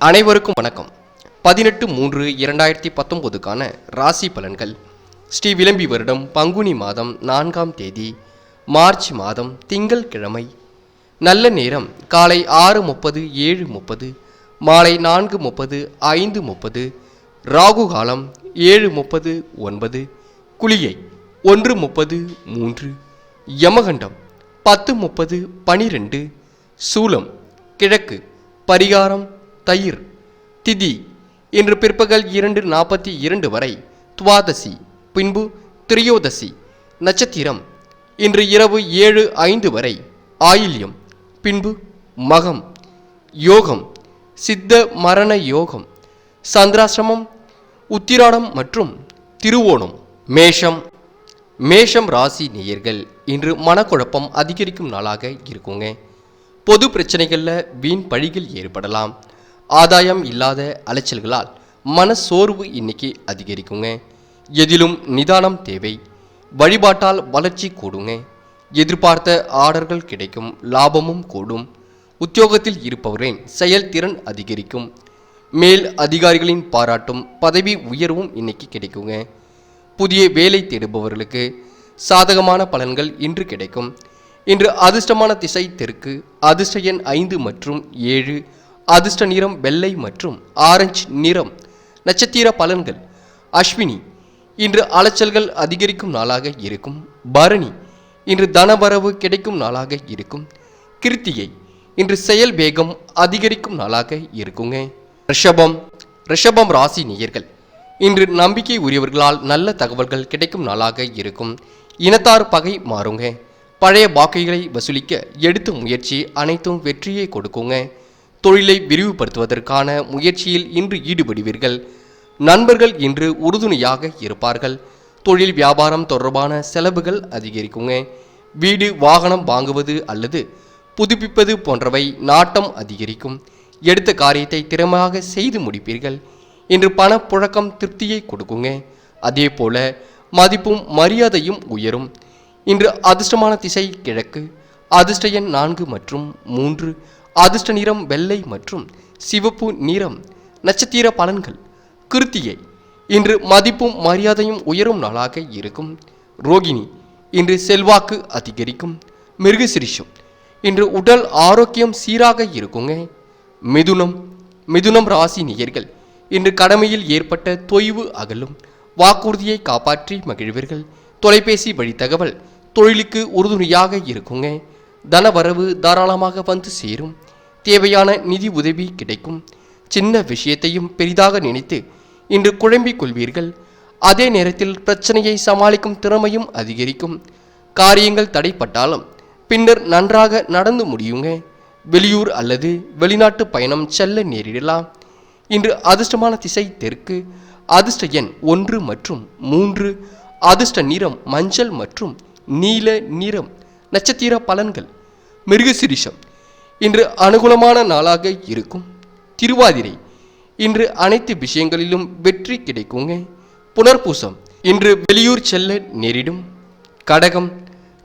அனைவருக்கும் வணக்கம். பதினெட்டு மூன்று இரண்டாயிரத்தி பத்தொன்பதுக்கான ராசி பலன்கள். ஸ்ரீ விளம்பி வருடம் பங்குனி மாதம் நான்காம் தேதி மார்ச் மாதம் திங்கள் கிழமை. நல்ல நேரம் காலை ஆறு முப்பது ஏழு முப்பது மாலை நான்கு முப்பது ஐந்து முப்பது ராகு காலம் ஏழு முப்பது ஒன்பது குளியை ஒன்று முப்பது மூன்று யமகண்டம் பத்து முப்பது பனிரெண்டு சூலம் கிழக்கு பரிகாரம் தயிர் திதி இன்று பிற்பகல் இரண்டு நாற்பத்தி இரண்டு வரை துவாதசி பின்பு திரியோதசி நட்சத்திரம் இன்று இரவு ஏழு ஐந்து வரை ஆயில்யம் பின்பு மகம் யோகம் சித்த மரண யோகம் சந்திராசிரமம் உத்திராடம் மற்றும் திருவோணம் மேஷம் மேஷம் ராசி நேயர்கள் இன்று மனக்குழப்பம் அதிகரிக்கும் நாளாக இருக்குங்க. பொது பிரச்சனைகளில் வீண் பழிகள் ஏற்படலாம். ஆதாயம் இல்லாத அலைச்சல்களால் மன சோர்வு இன்னைக்கு அதிகரிக்குங்க. எதிலும் நிதானம் தேவை. வழிபாட்டால் வளர்ச்சி கூடுங்க. எதிர்பார்த்த ஆர்டர்கள் கிடைக்கும் லாபமும் கூடும். உத்தியோகத்தில் இருப்பவரின் செயல்திறன் அதிகரிக்கும். மேல் அதிகாரிகளின் பாராட்டும் பதவி உயர்வும் இன்னைக்கு கிடைக்குங்க. புதிய வேலை தேடுபவர்களுக்கு சாதகமான பலன்கள் இன்று கிடைக்கும். இன்று அதிர்ஷ்டமான திசை தெற்கு அதிர்ஷ்ட எண் ஐந்து மற்றும் ஏழு அதிர்ஷ்ட நிறம் வெள்ளை மற்றும் ஆரஞ்சு நிறம் நட்சத்திர பலன்கள். அஸ்வினி இன்று அலைச்சல்கள் அதிகரிக்கும் நாளாக இருக்கும். பரணி இன்று தனவரவு கிடைக்கும் நாளாக இருக்கும். கிருத்திகை இன்று செயல் வேகம் அதிகரிக்கும் நாளாக இருக்குங்க. ரிஷபம் ரிஷபம் ராசி நேயர்கள் இன்று நம்பிக்கை உரியவர்களால் நல்ல தகவல்கள் கிடைக்கும் நாளாக இருக்கும். இனத்தார் பகை மாறுங்க. பழைய பாக்கைகளை வசூலிக்க எடுத்த முயற்சி அனைத்தும் வெற்றியை கொடுக்குங்க. தொழிலை விரிவுபடுத்துவதற்கான முயற்சியில் இன்று ஈடுபடுவீர்கள். நண்பர்கள் இன்று உறுதுணையாக இருப்பார்கள். தொழில் வியாபாரம் தொடர்பான செலவுகள் அதிகரிக்குங்க. வீடு வாகனம் வாங்குவது அல்லது புதுப்பிப்பது போன்றவை நாட்டம் அதிகரிக்கும். எடுத்த காரியத்தை திறமையாக செய்து முடிப்பீர்கள். இன்று பணப்புழக்கம் திருப்தியை கொடுக்குங்க. அதே போல மதிப்பும் மரியாதையும் உயரும். இன்று அதிர்ஷ்டமான திசை கிழக்கு அதிர்ஷ்ட எண் நான்கு மற்றும் மூன்று அதிர்ஷ்ட நிறம் வெள்ளை மற்றும் சிவப்பு நிறம் நட்சத்திர பலன்கள். கிருத்தியை இன்று மதிப்பும் மரியாதையும் உயரும் நாளாக இருக்கும். ரோகிணி இன்று செல்வாக்கு அதிகரிக்கும். மிருகசிரிஷம் இன்று உடல் ஆரோக்கியம் சீராக இருக்குங்க. மிதுனம் மிதுனம் ராசி நேயர்கள் இன்று கடமையில் ஏற்பட்ட தொய்வு அகலும். வாக்குறுதியை காப்பாற்றி மகிழ்வீர்கள். தொலைபேசி வழி தகவல் தொழிலுக்கு உறுதுணையாக இருக்குங்க. தனவரவு தாராளமாக வந்து சேரும். தேவையான நிதி உதவி கிடைக்கும். சின்ன விஷயத்தையும் பெரிதாக நினைத்து இன்று குழம்பிக் கொள்வீர்கள். அதே நேரத்தில் பிரச்சனையை சமாளிக்கும் திறமையும் அதிகரிக்கும். காரியங்கள் தடைப்பட்டாலும் பின்னர் நன்றாக நடந்து முடியுங்க. வெளியூர் அல்லது வெளிநாட்டு பயணம் செல்ல நேரிடலாம். இன்று அதிர்ஷ்டமான திசை தெற்கு அதிர்ஷ்ட எண் ஒன்று மற்றும் மூன்று அதிர்ஷ்ட நிறம் மஞ்சள் மற்றும் நீல நிறம் நட்சத்திர பலன்கள். மிருகசிரிஷம் இன்று அனுகூலமான நாளாக இருக்கும். திருவாதிரை இன்று அனைத்து விஷயங்களிலும் வெற்றி கிடைக்குங்க. புனர்பூசம் இன்று வெளியூர் செல்ல நேரிடும். கடகம்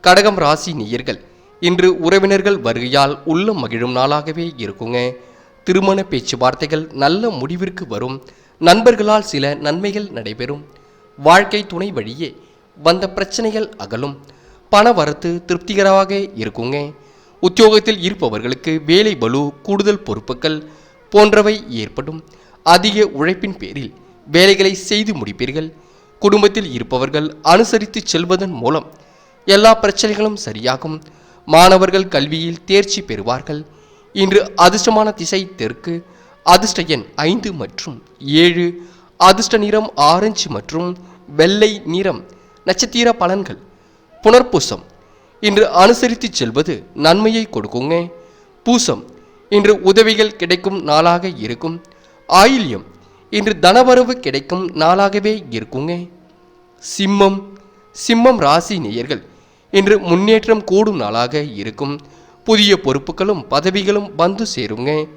கடகம் ராசி நேயர்கள் இன்று உறவினர்கள் வருகையால் உள்ளம் மகிழும் நாளாகவே இருக்குங்க. திருமண பேச்சுவார்த்தைகள் நல்ல முடிவிற்கு வரும். நண்பர்களால் சில நன்மைகள் நடைபெறும். வாழ்க்கை துணை வழியே வந்த பிரச்சனைகள் அகலும். பண வரத்து திருப்திகரமாக இருக்குங்க. உத்தியோகத்தில் இருப்பவர்களுக்கு வேலை பலு கூடுதல் பொறுப்புகள் போன்றவை ஏற்படும். அதிக உழைப்பின் பேரில் வேலைகளை செய்து முடிப்பீர்கள். குடும்பத்தில் இருப்பவர்கள் அனுசரித்து செல்வதன் மூலம் எல்லா பிரச்சனைகளும் சரியாகும். மாணவர்கள் கல்வியில் தேர்ச்சி பெறுவார்கள். இன்று அதிர்ஷ்டமான திசை தெற்கு அதிர்ஷ்ட எண் ஐந்து மற்றும் ஏழு அதிர்ஷ்ட நிறம் ஆரஞ்சு மற்றும் வெள்ளை நிறம் நட்சத்திர பலன்கள். புனர்பூசம் இன்று அனுசரித்து செல்வது நன்மையை கொடுக்குங்க. பூசம். இன்று உதவிகள் கிடைக்கும் நாளாக இருக்கும். ஆயில்யம். இன்று தனவரவு கிடைக்கும் நாளாகவே இருக்குங்க. சிம்மம். சிம்மம் ராசி நேயர்கள் இன்று முன்னேற்றம் கூடும் நாளாக இருக்கும். புதிய பொறுப்புகளும் பதவிகளும் வந்து சேருங்க.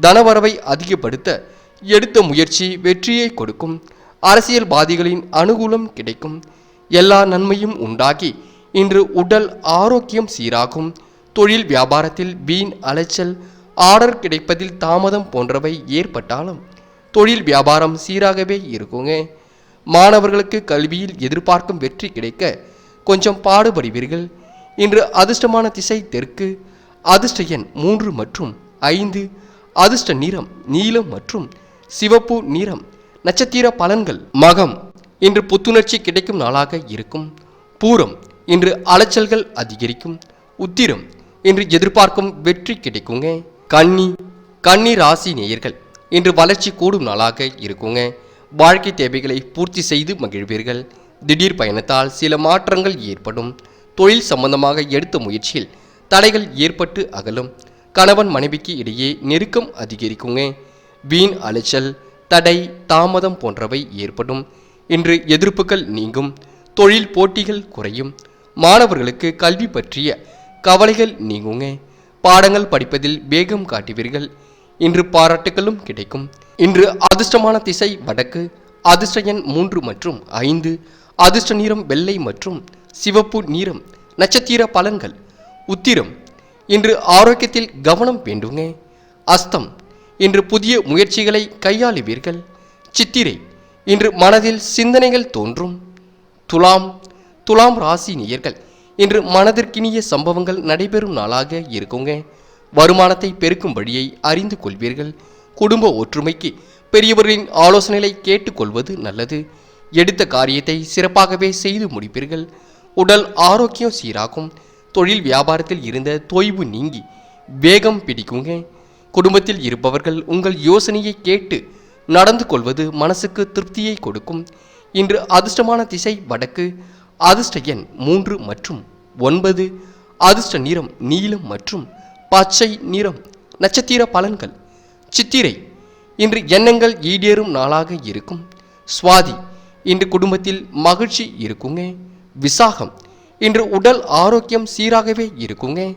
தனவரவை அதிகப்படுத்த எடுத்த முயற்சி வெற்றியை கொடுக்கும். அரசியல்வாதிகளின் அனுகூலம் கிடைக்கும். எல்லா நன்மையும் உண்டாகி இன்று உடல் ஆரோக்கியம் சீராகும். தொழில் வியாபாரத்தில் வீண் அலைச்சல் ஆர்டர் கிடைப்பதில் தாமதம் போன்றவை ஏற்பட்டாலும் தொழில் வியாபாரம் சீராகவே இருக்குங்க. மாணவர்களுக்கு கல்வியில் எதிர்பார்க்கும் வெற்றி கிடைக்க கொஞ்சம் பாடுபடுவீர்கள். இன்று அதிர்ஷ்டமான திசை தெற்கு அதிர்ஷ்ட எண் மூன்று மற்றும் ஐந்து அதிர்ஷ்ட நிறம் நீலம் மற்றும் சிவப்பு நிறம் நட்சத்திர பலன்கள் மகம். இன்று புத்துணர்ச்சி கிடைக்கும் நாளாக இருக்கும். பூரம் இன்று அலைச்சல்கள் அதிகரிக்கும். உத்திரம் இன்று எதிர்பார்க்கும் வெற்றி கிடைக்குங்க. கன்னி கன்னி ராசி நேயர்கள் இன்று வளர்ச்சி கூடும் நாளாக இருக்குங்க. வாழ்க்கை தேவைகளை பூர்த்தி செய்து மகிழ்வீர்கள். திடீர் பயணத்தால் சில மாற்றங்கள் ஏற்படும். தொழில் சம்பந்தமாக எடுத்த முயற்சியில் தடைகள் ஏற்பட்டு அகலும். கணவன் மனைவிக்கு இடையே நெருக்கம் அதிகரிக்குங்க. வீண் அலைச்சல் தடை தாமதம் போன்றவை ஏற்படும். இன்று எதிர்ப்புகள் நீங்கும். தொழில் போட்டிகள் குறையும். மாணவர்களுக்கு கல்வி பற்றிய கவலைகள் நீங்குங்க. பாடங்கள் படிப்பதில் வேகம் காட்டுவீர்கள். இன்று பாராட்டுகளும் கிடைக்கும். இன்று அதிர்ஷ்டமான திசை வடக்கு அதிர்ஷ்ட எண் மூன்று மற்றும் ஐந்து அதிர்ஷ்ட நிறம் வெள்ளை மற்றும் சிவப்பு நிறம் நட்சத்திர பலன்கள். உத்திரம் இன்று ஆரோக்கியத்தில் கவனம் வேண்டுங்க. அஸ்தம் இன்று புதிய முயற்சிகளை கையாளுவீர்கள். சித்திரை இன்று மனதில் சிந்தனைகள் தோன்றும். துலாம் துலாம் ராசி நேயர்கள் இன்று மனதிற்கினிய சம்பவங்கள் நடைபெறும் நாளாக இருக்குங்க. வருமானத்தை பெருக்கும் வழியை அறிந்து கொள்வீர்கள். குடும்ப ஒற்றுமைக்கு பெரியவர்களின் ஆலோசனைகளை கேட்டுக்கொள்வது நல்லது. எடுத்த காரியத்தை சிறப்பாகவே செய்து முடிப்பீர்கள். உடல் ஆரோக்கியம் சீராகும். தொழில் வியாபாரத்தில் இருந்த தொய்வு நீங்கி வேகம் பிடிக்குங்க. குடும்பத்தில் இருப்பவர்கள் உங்கள் யோசனையை கேட்டு நடந்து கொள்வது மனசுக்கு திருப்தியை கொடுக்கும். இன்று அதிர்ஷ்டமான திசை வடக்கு அதிர்ஷ்ட எண் மூன்று மற்றும் ஒன்பது. அதிர்ஷ்ட நிறம் நீலம் மற்றும் பச்சை நிறம். நட்சத்திர பலன்கள். சித்திரை. இன்று எண்ணங்கள் ஈடேறும் நாளாக இருக்கும். சுவாதி. இன்று குடும்பத்தில் மகிழ்ச்சி இருக்குங்க. விசாகம். இன்று உடல் ஆரோக்கியம் சீராகவே இருக்குங்க.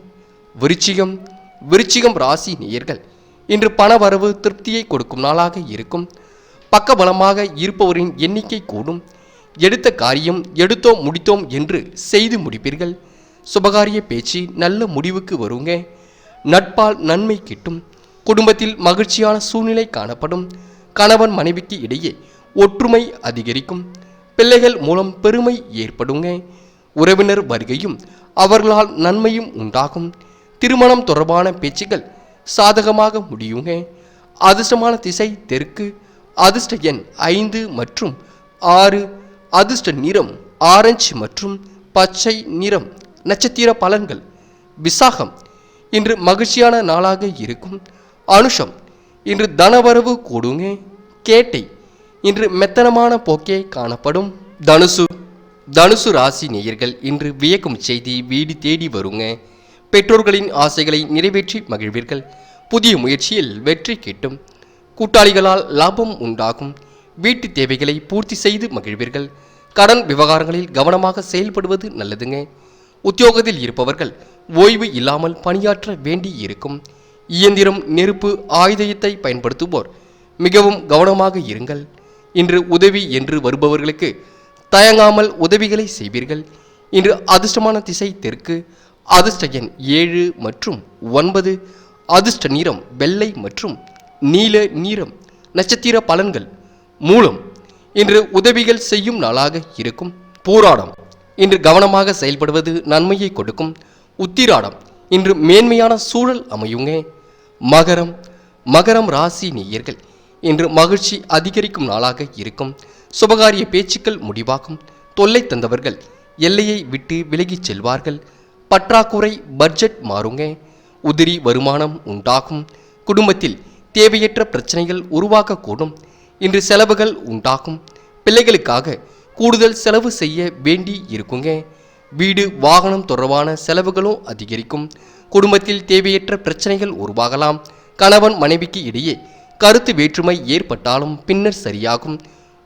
விருச்சிகம். விருச்சிகம் ராசி நேயர்கள். இன்று பணவரவு திருப்தியை கொடுக்கும் நாளாக இருக்கும். பக்கபலமாக இருப்பவரின் எண்ணிக்கை கூடும். எடுத்த காரியம் எடுத்தோம் முடித்தோம் என்று செய்து முடிப்பீர்கள். சுபகாரிய பேச்சு நல்ல முடிவுக்கு வருங்க. நட்பால் நன்மை கிட்டும். குடும்பத்தில் மகிழ்ச்சியான சூழ்நிலை காணப்படும். கணவன் மனைவிக்கு இடையே ஒற்றுமை அதிகரிக்கும். பிள்ளைகள் மூலம் பெருமை ஏற்படுங்க. உறவினர் வருகையும் அவர்களால் நன்மையும் உண்டாகும். திருமணம் தொடர்பான பேச்சுகள் சாதகமாக முடியுங்க. அதிர்ஷ்டமான திசை தெற்கு. அதிர்ஷ்ட எண் ஐந்து மற்றும் ஆறு அதிர்ஷ்ட நிறம் ஆரஞ்சு மற்றும் பச்சை நிறம் நட்சத்திர பலன்கள். விசாகம் இன்று மகிழ்ச்சியான நாளாக இருக்கும். அனுஷம் இன்று தனவரவு கூடுங்க. கேட்டை இன்று மெத்தனமான போக்கே காணப்படும். தனுசு தனுசு ராசி நேயர்கள் இன்று வியக்கும் செய்தி வீடு தேடி வருங்க. பெற்றோர்களின் ஆசைகளை நிறைவேற்றி மகிழ்வீர்கள். புதிய முயற்சியில் வெற்றி கிட்டும். கூட்டாளிகளால் லாபம் உண்டாகும். வீட்டு தேவைகளை பூர்த்தி செய்து மகிழ்வீர்கள். கடன் விவகாரங்களில் கவனமாக செயல்படுவது நல்லதுங்க. உத்தியோகத்தில் இருப்பவர்கள் ஓய்வு இல்லாமல் பணியாற்ற வேண்டி இருக்கும். இயந்திரம் நெருப்பு ஆயுதத்தை பயன்படுத்துவோர் மிகவும் கவனமாக இருங்கள். இன்று உதவி என்று வருபவர்களுக்கு தயங்காமல் உதவிகளை செய்வீர்கள். இன்று அதிர்ஷ்டமான திசை தெற்கு அதிர்ஷ்ட எண் ஏழு மற்றும் ஒன்பது அதிர்ஷ்ட நிறம் வெள்ளை மற்றும் நீல நீரம் நட்சத்திர பலன்கள் மூலம் இன்று உதவிகள் செய்யும் நாளாக இருக்கும். போராடம் இன்று கவனமாக செயல்படுவது நன்மையை கொடுக்கும். உத்திராடம் இன்று மேன்மையான சூழல் அமையுங்க. மகரம் மகரம் ராசி நேயர்கள் இன்று மகிழ்ச்சி அதிகரிக்கும் நாளாக இருக்கும். சுபகாரிய பேச்சுக்கள் முடிவாகும். தொல்லை தந்தவர்கள் எல்லையை விட்டு விலகிச் செல்வார்கள். பற்றாக்குறை பட்ஜெட் மாறுங்க. உதிரி வருமானம் உண்டாகும். குடும்பத்தில் தேவையற்ற பிரச்சனைகள் உருவாகக்கூடும். இன்று செலவுகள் உண்டாகும். பிள்ளைகளுக்காக கூடுதல் செலவு செய்ய வேண்டி இருக்குங்க. வீடு வாகனம் தொடர்பான செலவுகளும் அதிகரிக்கும். குடும்பத்தில் தேவையற்ற பிரச்சனைகள் உருவாகலாம். கணவன் மனைவிக்கு இடையே கருத்து வேற்றுமை ஏற்பட்டாலும் பின்னர் சரியாகும்.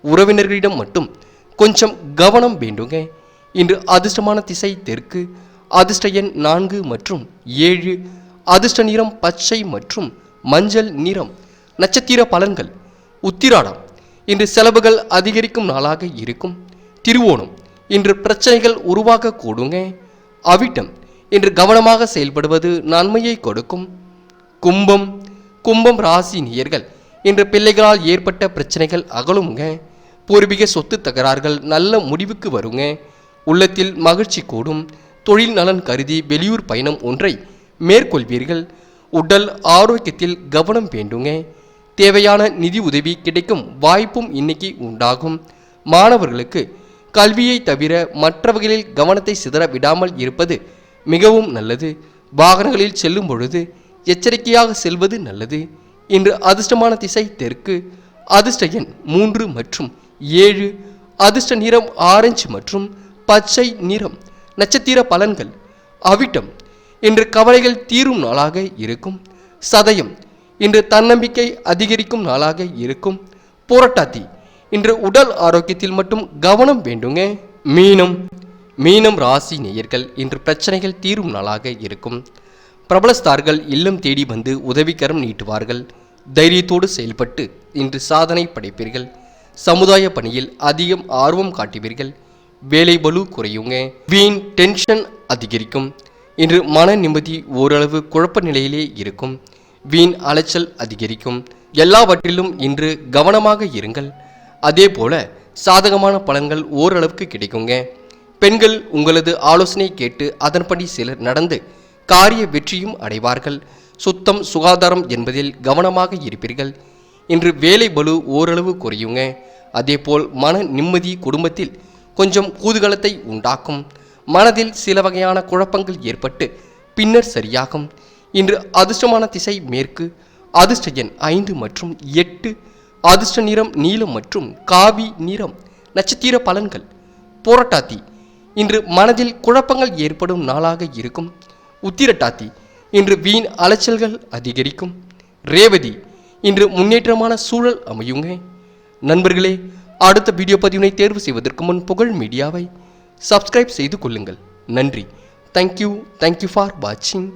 உறவினர்களிடம் மட்டும் கொஞ்சம் கவனம் வேண்டுங்க. இன்று அதிர்ஷ்டமான திசை தெற்கு அதிர்ஷ்ட எண் நான்கு மற்றும் ஏழு அதிர்ஷ்ட நிறம் பச்சை மற்றும் மஞ்சள் நிறம் நட்சத்திர பலன்கள் உத்திராடம். இன்று செலவுகள் அதிகரிக்கும் நாளாக இருக்கும். திருவோணம். இன்று பிரச்சனைகள் உருவாக கூடுங்க. அவிட்டம். இன்று கவனமாக செயல்படுவது நன்மையை கொடுக்கும். கும்பம். கும்பம் ராசி நேயர்கள். இன்று பிள்ளைகளால் ஏற்பட்ட பிரச்சனைகள் அகலுங்க. பூர்வீக சொத்து தகராறுகள் நல்ல முடிவுக்கு வருங்க. உள்ளத்தில் மகிழ்ச்சி கூடும். தொழில் நலன் கருதி வெளியூர் பயணம் ஒன்றை மேற்கொள்வீர்கள். உடல் ஆரோக்கியத்தில் கவனம் வேண்டுங்க. தேவையான நிதி உதவி கிடைக்கும் வாய்ப்பும் இன்னைக்கு உண்டாகும். மாணவர்களுக்கு கல்வியை தவிர மற்றவர்களில் கவனத்தை சிதற விடாமல் இருப்பது மிகவும் நல்லது. வாகனங்களில் செல்லும் பொழுது எச்சரிக்கையாக செல்வது நல்லது. இன்று அதிர்ஷ்டமான திசை தெற்கு. அதிர்ஷ்ட எண் மூன்று மற்றும் ஏழு. அதிர்ஷ்ட நிறம் ஆரஞ்சு மற்றும் பச்சை நிறம் நட்சத்திர பலன்கள். அவிட்டம் இன்று கவலைகள் தீரும் நாளாக இருக்கும். சதயம் இன்று தன்னம்பிக்கை அதிகரிக்கும் நாளாக இருக்கும். புரட்டாத்தி இன்று உடல் ஆரோக்கியத்தில் மட்டும் கவனம் வேண்டுங்க மீனம். மீனம் ராசி நேயர்கள் இன்று பிரச்சனைகள் தீரும் நாளாக இருக்கும். பிரபலஸ்தார்கள் இல்லம் தேடி வந்து உதவிக்கரம் நீட்டுவார்கள். தைரியத்தோடு செயல்பட்டு இன்று சாதனை படைப்பீர்கள். சமுதாய பணியில் அதிகம் ஆர்வம் காட்டுவீர்கள். வேலை பலு குறையுங்க வீண் டென்ஷன் அதிகரிக்கும். இன்று மன நிம்மதி ஓரளவு குழப்ப நிலையிலே இருக்கும். வீண் அலைச்சல் அதிகரிக்கும். எல்லாவற்றிலும் இன்று கவனமாக இருங்கள். அதே போல சாதகமான பலன்கள் ஓரளவுக்கு கிடைக்குங்க. பெண்கள் உங்களது ஆலோசனை கேட்டு அதன்படி சிலர் நடந்து காரிய வெற்றியும் அடைவார்கள். சுத்தம் சுகாதாரம் என்பதில் கவனமாக இருப்பீர்கள். இன்று வேலை பலு ஓரளவு குறையுங்க. அதேபோல் மன நிம்மதி குடும்பத்தில் கொஞ்சம் கூதுகலத்தை உண்டாக்கும். மனதில் சில வகையான குழப்பங்கள் ஏற்பட்டு பின்னர் சரியாகும். இன்று அதிர்ஷ்டமான திசை மேற்கு. அதிர்ஷ்ட எண் ஐந்து மற்றும் எட்டு. அதிர்ஷ்ட நிறம் நீலம் மற்றும் காவி நிறம். நட்சத்திர பலன்கள். போராட்டாத்தி இன்று மனதில் குழப்பங்கள் ஏற்படும் நாளாக இருக்கும். உத்திரட்டாத்தி இன்று வீண் அலைச்சல்கள் அதிகரிக்கும். ரேவதி. இன்று முன்னேற்றமான சூழல் அமையுங்க. நண்பர்களே அடுத்த வீடியோ பதிவினை தேர்வு செய்வதற்கு முன் புகழ் மீடியாவை சப்ஸ்கிரைப் செய்து கொள்ளுங்கள். நன்றி. தேங்க்யூ தேங்க்யூ ஃபார் வாட்சிங்